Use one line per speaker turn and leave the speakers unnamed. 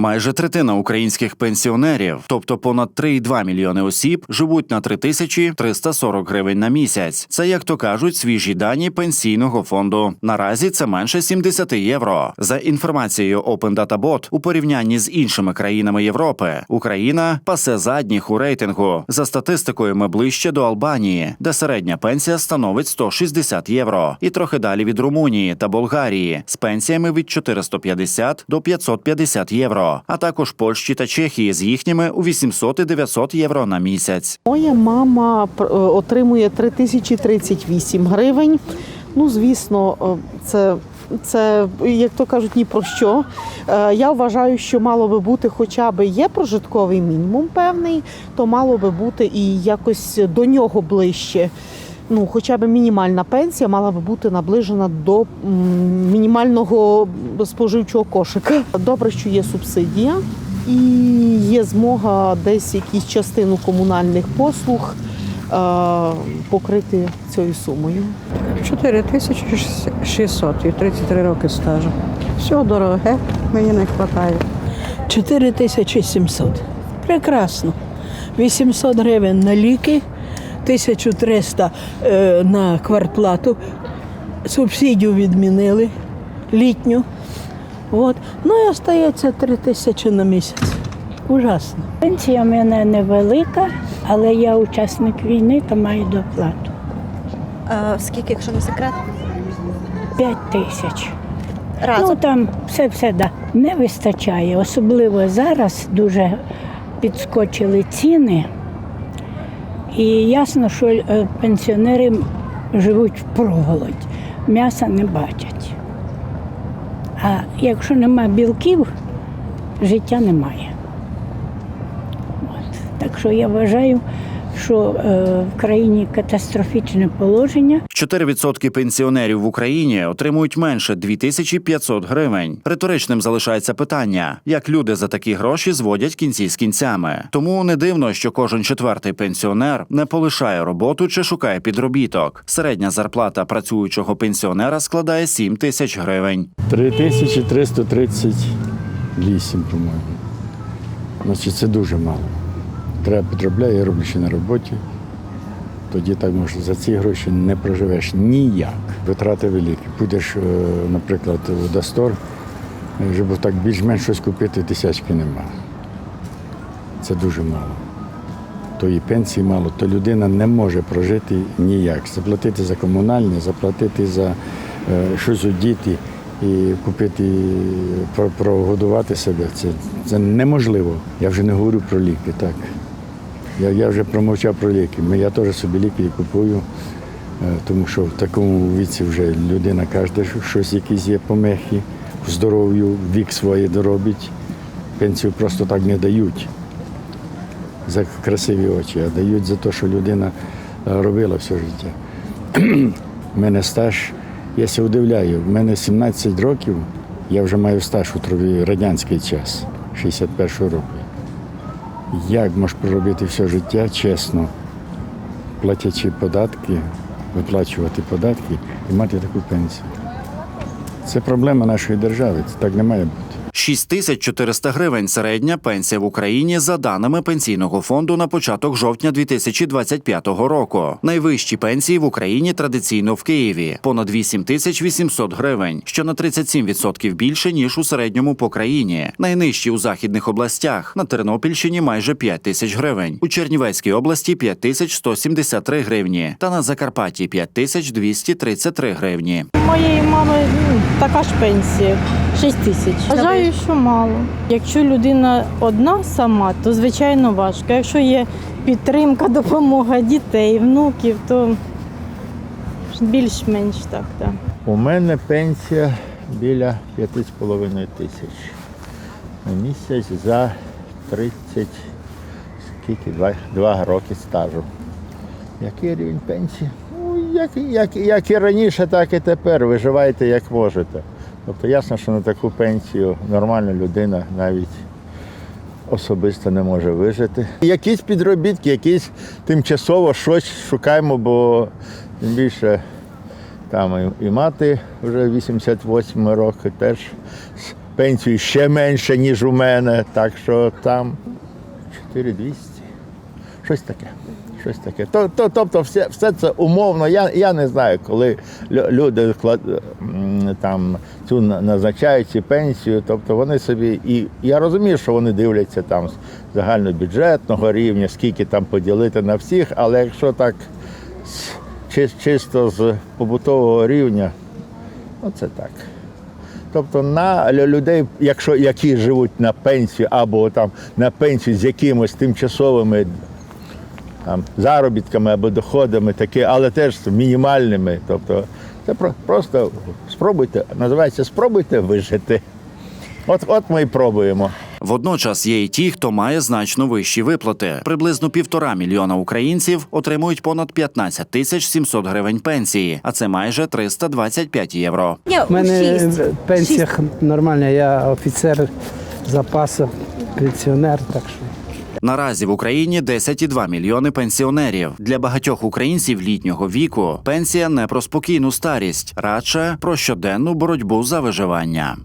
Майже третина українських пенсіонерів, тобто понад 3,2 мільйони осіб, живуть на 3340 гривень на місяць. Це, як то кажуть, свіжі дані пенсійного фонду. Наразі це менше 70 євро. За інформацією Open Data Bot, у порівнянні з іншими країнами Європи, Україна пасе задніх у рейтингу. За статистикою, ми ближче до Албанії, де середня пенсія становить 160 євро, і трохи далі від Румунії та Болгарії з пенсіями від 450 до 550 євро, а також Польщі та Чехії з їхніми у 800 і 900 євро на місяць.
Моя мама е, отримує 3038 гривень. Ну, звісно, е, це, це, як то кажуть, ні про що. Е, Я вважаю, що мало би бути хоча б є прожитковий мінімум певний, то мало би бути і якось до нього ближче. Ну, хоча б мінімальна пенсія мала би бути наближена до мінімального споживчого кошика. Добре, що є субсидія і є змога десь якусь частину комунальних послуг е, покрити цією сумою.
4600 і 33 роки стажу. Все дороге, мені не вистачає.
4700. Прекрасно. 800 гривень на ліки, 1300 е, на квартплату. Субсидію відмінили літню. От. Ну і остається 3 тисячі на місяць. Ужасно.
Пенсія в мене невелика, але я учасник війни, то маю доплату.
Е, скільки, якщо не секрет?
5 тисяч.
Разом.
Ну там все все да. не вистачає. Особливо зараз дуже підскочили ціни. І ясно, що е, пенсіонери живуть в проголодь, м'яса не бачать. А якщо нема білків, життя немає. От. Так що я вважаю, що е, в країні катастрофічне положення.
4% пенсіонерів в Україні отримують менше 2500 гривень. Риторичним залишається питання, як люди за такі гроші зводять кінці з кінцями. Тому не дивно, що кожен четвертий пенсіонер не полишає роботу чи шукає підробіток. Середня зарплата працюючого пенсіонера складає 7 тисяч гривень.
3338, по-моєму. Значить, це дуже мало. Треба підробляти, я роблю ще на роботі. Тоді так може за ці гроші не проживеш ніяк. Витрати великі. Будеш, е, наприклад, у Дастор, е, щоб так більш-менш щось купити, тисячки нема. Це дуже мало. То і пенсії мало, то людина не може прожити ніяк. Заплатити за комунальне, заплатити за е, щось одіти і купити, про- прогодувати себе. Це, це неможливо. Я вже не говорю про ліки, так. Я, я вже промовчав про ліки. Я теж собі ліки купую, е, тому що в такому віці вже людина каже, що щось якісь є помехи здоров'ю, вік своє доробить. Пенсію просто так не дають за красиві очі, а дають за те, що людина е, робила все життя. У мене стаж, я ся удивляю, в мене 17 років, я вже маю стаж у траві радянський час, 61 року. Як можеш проробити все життя чесно, платячи податки, виплачувати податки і мати таку пенсію? Це проблема нашої держави, це так не має бути.
6400 гривень середня пенсія в Україні за даними пенсійного фонду на початок жовтня 2025 року. Найвищі пенсії в Україні традиційно в Києві понад 8800 гривень, що на 37% більше ніж у середньому по країні. Найнижчі у західних областях на Тернопільщині майже 5 тисяч гривень, у Чернівецькій області 5173 гривні та на Закарпатті 5233 гривні.
Моєї мами така ж пенсія 6 тисяч. Вважаю, що мало. Якщо людина одна сама, то звичайно важко. Якщо є підтримка, допомога дітей, внуків, то більш-менш так. так.
У мене пенсія біля 5,5 тисяч на місяць за 30 скільки, два, два роки стажу. Який рівень пенсії? Як, як, як і раніше, так і тепер. Виживайте як можете. Тобто ясно, що на таку пенсію нормальна людина навіть особисто не може вижити. Якісь підробітки, якісь тимчасово щось шукаємо, бо тим більше там і, мати вже 88 роки теж пенсію ще менше, ніж у мене. Так що там 4200. Щось таке. Щось таке. То, то, тобто, все, все це умовно. Я, я не знаю, коли люди там цю назначають цю пенсію. Тобто вони собі. І я розумію, що вони дивляться там з загальнобюджетного рівня, скільки там поділити на всіх, але якщо так чи- чисто з побутового рівня, ну це так. Тобто на людей, якщо які живуть на пенсію або там на пенсію з якимось тимчасовими там, заробітками або доходами, такі, але теж мінімальними. Тобто це про- просто спробуйте, називається спробуйте вижити. От, от ми і пробуємо.
Водночас є й ті, хто має значно вищі виплати. Приблизно півтора мільйона українців отримують понад 15 тисяч 700 гривень пенсії, а це майже 325 євро.
У мене пенсія нормальна, я офіцер запасу, пенсіонер, так що.
Наразі в Україні 10,2 мільйони пенсіонерів. Для багатьох українців літнього віку пенсія не про спокійну старість, радше про щоденну боротьбу за виживання.